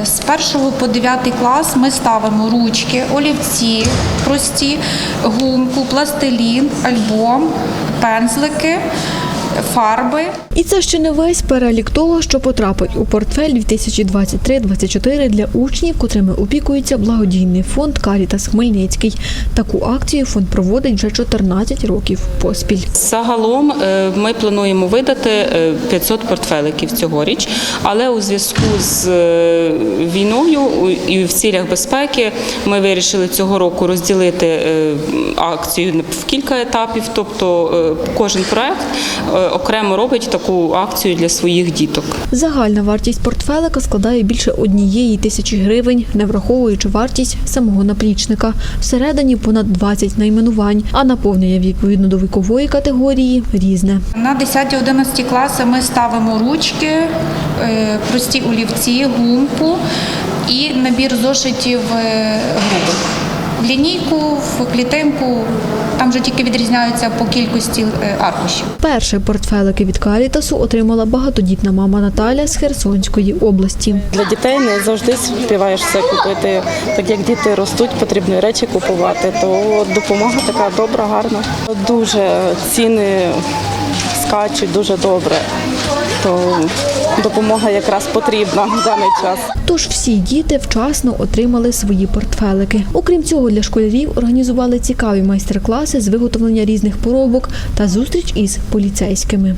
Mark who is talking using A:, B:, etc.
A: З першого по дев'ятий клас ми ставимо ручки, олівці, прості, гумку, пластилін, альбом, пензлики, фарби.
B: І це ще не весь перелік того, що потрапить у портфель 2023-2024 для учнів, котрими опікується благодійний фонд Карітас Хмельницький. Таку акцію фонд проводить вже 14 років поспіль.
C: Загалом е, ми плануємо видати е, 500 портфеликів цьогоріч, але у зв'язку з е, війною і в цілях безпеки ми вирішили цього року розділити е, акцію в кілька етапів. Тобто е, кожен проект е, окремо робить таку акцію для своїх діток.
B: Загальна вартість портфелика складає більше однієї тисячі гривень, не враховуючи вартість самого наплічника. Всередині понад 20 найменувань, а наповнення відповідно до вікової категорії різне.
A: На 10-11 класи ми ставимо ручки, е, прості олівці, гумку і набір зошитів е, грубих. В лінійку, в клітинку, там вже тільки відрізняються по кількості е, аркушів.
B: Перші портфелики від Карітасу отримала багатодітна мама Наталя з Херсонської області.
D: Для дітей не завжди співаєш все купити. Так як діти ростуть, потрібно і речі купувати. То допомога така добра, гарна. Дуже ціни скачуть дуже добре. То допомога якраз потрібна в даний час.
B: Тож всі діти вчасно отримали свої портфелики. Окрім цього, для школярів організували цікаві майстер-класи з виготовлення різних поробок та зустріч із поліцейськими.